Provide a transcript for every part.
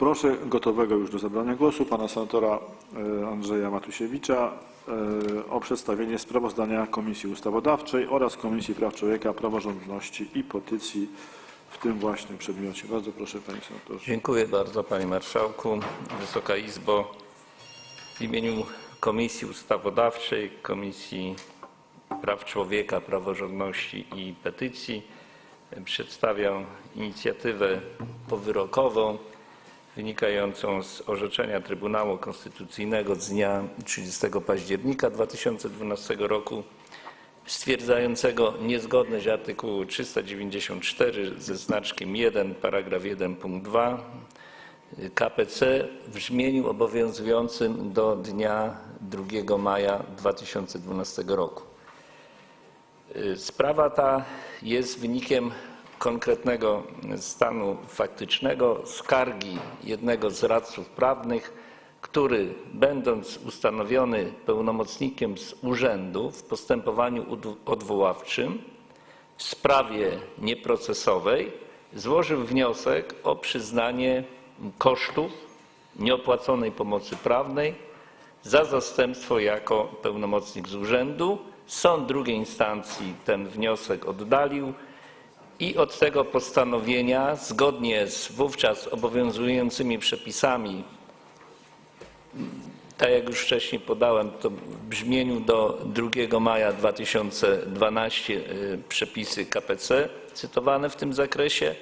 Proszę gotowego już do zabrania głosu pana senatora e, Andrzeja Matusiewicza e, o przedstawienie sprawozdania Komisji Ustawodawczej oraz Komisji Praw Człowieka, Praworządności i Petycji w tym właśnie przedmiocie. Bardzo proszę panie senatorze. Dziękuję bardzo panie marszałku. Wysoka Izbo, w imieniu Komisji Ustawodawczej, Komisji Praw Człowieka, Praworządności i Petycji przedstawiam inicjatywę powyrokową wynikającą z orzeczenia Trybunału Konstytucyjnego z dnia 30 października 2012 roku stwierdzającego niezgodność artykułu 394 ze znaczkiem 1 paragraf 1 punkt 2 KPC w brzmieniu obowiązującym do dnia 2 maja 2012 roku. Sprawa ta jest wynikiem konkretnego stanu faktycznego skargi jednego z radców prawnych, który będąc ustanowiony pełnomocnikiem z urzędu w postępowaniu odwoławczym w sprawie nieprocesowej złożył wniosek o przyznanie kosztów nieopłaconej pomocy prawnej za zastępstwo jako pełnomocnik z urzędu. Sąd drugiej instancji ten wniosek oddalił i od tego postanowienia, zgodnie z wówczas obowiązującymi przepisami, tak jak już wcześniej podałem, to w brzmieniu do 2 maja 2012 y, przepisy KPC cytowane w tym zakresie,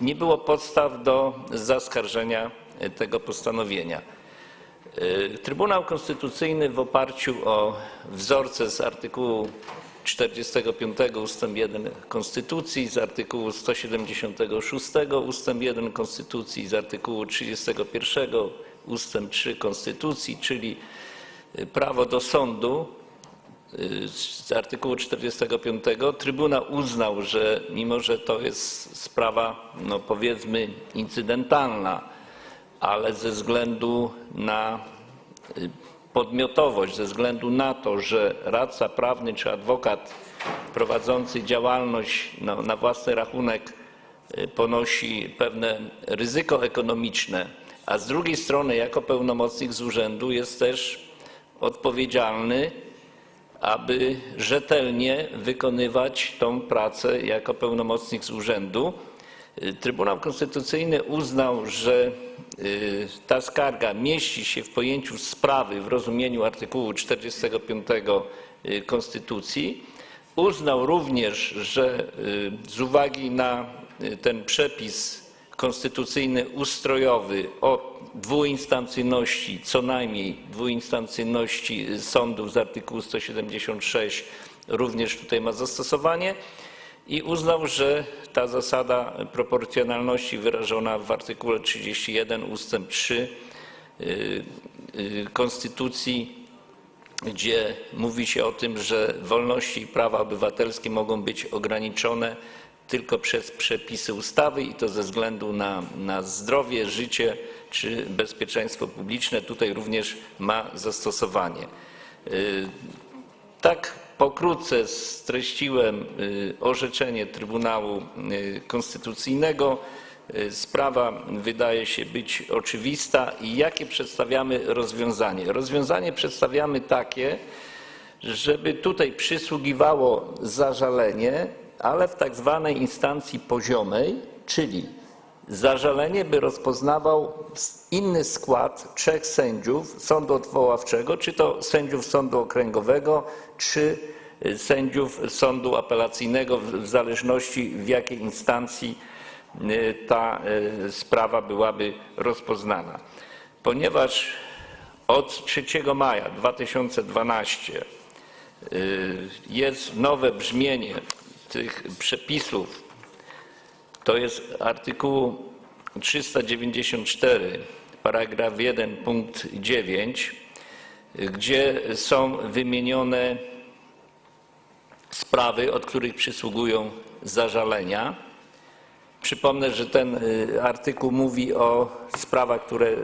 nie było podstaw do zaskarżenia y, tego postanowienia. Y, Trybunał Konstytucyjny w oparciu o wzorce z artykułu 45 ust. 1 Konstytucji, z artykułu 176 ust. 1 Konstytucji, z artykułu 31 ust. 3 Konstytucji, czyli y, prawo do sądu y, z artykułu 45 Trybunał uznał, że mimo, że to jest sprawa, no powiedzmy, incydentalna, ale ze względu na y, podmiotowość, ze względu na to, że radca prawny czy adwokat prowadzący działalność no, na własny rachunek y, ponosi pewne ryzyko ekonomiczne, a z drugiej strony jako pełnomocnik z urzędu jest też odpowiedzialny aby rzetelnie wykonywać tą pracę jako pełnomocnik z urzędu. Trybunał Konstytucyjny uznał, że y, ta skarga mieści się w pojęciu sprawy w rozumieniu artykułu 45 y, Konstytucji. Uznał również, że y, z uwagi na ten przepis konstytucyjny ustrojowy o dwuinstancyjności, co najmniej dwuinstancyjności sądów z artykułu 176 również tutaj ma zastosowanie i uznał, że ta zasada proporcjonalności wyrażona w artykule 31 ustęp 3 y, y, Konstytucji gdzie mówi się o tym, że wolności i prawa obywatelskie mogą być ograniczone tylko przez przepisy ustawy i to ze względu na, na zdrowie, życie czy bezpieczeństwo publiczne. Tutaj również ma zastosowanie. Y, Tak pokrótce streściłem y, orzeczenie Trybunału y, Konstytucyjnego. Y, Sprawa wydaje się być oczywista i jakie przedstawiamy rozwiązanie? Rozwiązanie przedstawiamy takie, żeby tutaj przysługiwało zażalenie, ale w tak zwanej instancji poziomej, czyli zażalenie by rozpoznawał inny skład trzech sędziów sądu odwoławczego, czy to sędziów sądu okręgowego, czy y, sędziów sądu apelacyjnego, w zależności w jakiej instancji y, ta y, sprawa byłaby rozpoznana. Ponieważ od 3 maja 2012 y, jest nowe brzmienie tych przepisów, to jest artykułu 394, paragraf 1, punkt 9, y, gdzie są wymienione sprawy, od których przysługują zażalenia. Przypomnę, że ten y, artykuł mówi o sprawach, które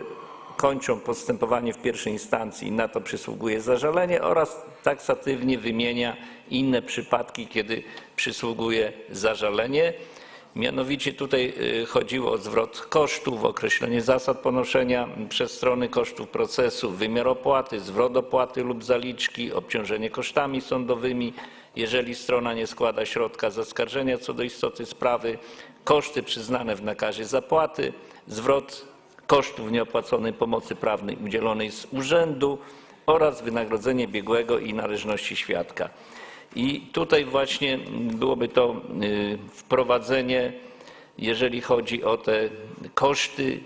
kończą postępowanie w pierwszej instancji i na to przysługuje zażalenie oraz taksatywnie wymienia inne przypadki, kiedy przysługuje zażalenie. Mianowicie tutaj y, chodziło o zwrot kosztów, określenie zasad ponoszenia przez strony kosztów procesu, wymiar opłaty, zwrot opłaty lub zaliczki, obciążenie kosztami sądowymi, jeżeli strona nie składa środka zaskarżenia co do istoty sprawy, koszty przyznane w nakazie zapłaty, zwrot kosztów nieopłaconej pomocy prawnej udzielonej z urzędu oraz wynagrodzenie biegłego i należności świadka. I tutaj właśnie byłoby to y, wprowadzenie, jeżeli chodzi o te koszty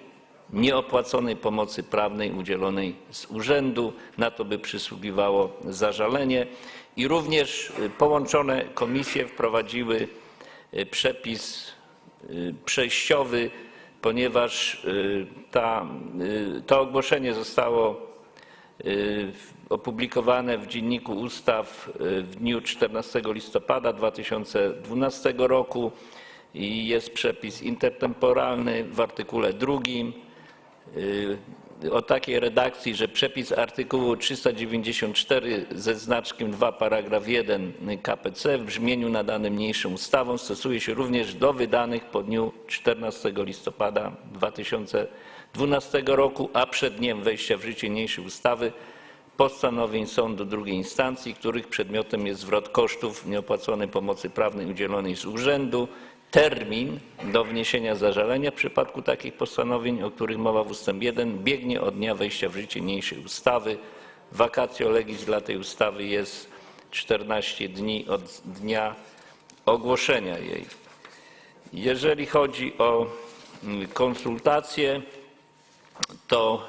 nieopłaconej pomocy prawnej udzielonej z urzędu. Na to by przysługiwało zażalenie. I również y, połączone komisje wprowadziły y, przepis przejściowy, ponieważ ta, to ogłoszenie zostało opublikowane w Dzienniku Ustaw y, w dniu 14 listopada 2012 roku i jest przepis intertemporalny w artykule drugim y, o takiej redakcji, że przepis artykułu 394 ze znaczkiem 2 paragraf 1 KPC w brzmieniu nadanym niniejszą ustawą stosuje się również do wydanych po dniu 14 listopada 2012 roku, a przed dniem wejścia w życie niniejszej ustawy postanowień sądu drugiej instancji, których przedmiotem jest zwrot kosztów nieopłaconej pomocy prawnej udzielonej z urzędu. Termin do wniesienia zażalenia w przypadku takich postanowień, o których mowa w ustęp 1, biegnie od dnia wejścia w życie niniejszej ustawy. Vacatio legis dla tej ustawy jest 14 dni od dnia ogłoszenia jej. Jeżeli chodzi o mm, konsultacje, to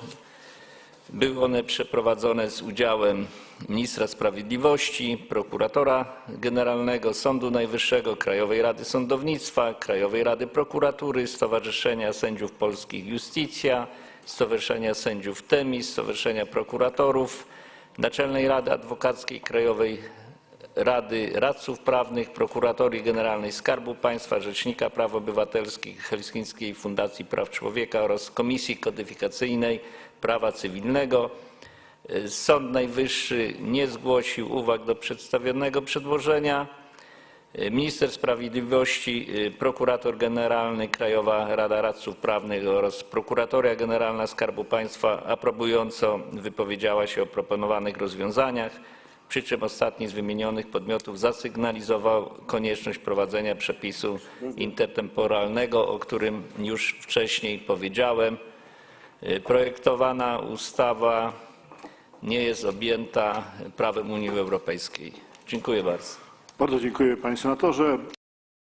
były one przeprowadzone z udziałem ministra sprawiedliwości, prokuratora generalnego, Sądu Najwyższego, Krajowej Rady Sądownictwa, Krajowej Rady Prokuratury, Stowarzyszenia Sędziów Polskich Justicja, Stowarzyszenia Sędziów TEMIS, Stowarzyszenia Prokuratorów, Naczelnej Rady Adwokackiej, Krajowej Rady Radców Prawnych, Prokuratorii Generalnej Skarbu Państwa, Rzecznika Praw Obywatelskich, Helsińskiej Fundacji Praw Człowieka oraz Komisji Kodyfikacyjnej Prawa Cywilnego. Sąd Najwyższy nie zgłosił uwag do przedstawionego przedłożenia. Minister Sprawiedliwości, Prokurator Generalny, Krajowa Rada Radców Prawnych oraz Prokuratoria Generalna Skarbu Państwa aprobująco wypowiedziała się o proponowanych rozwiązaniach, przy czym ostatni z wymienionych podmiotów zasygnalizował konieczność wprowadzenia przepisu intertemporalnego, o którym już wcześniej powiedziałem. Y, Projektowana ustawa nie jest objęta prawem Unii Europejskiej. Dziękuję bardzo. Bardzo dziękuję panie senatorze.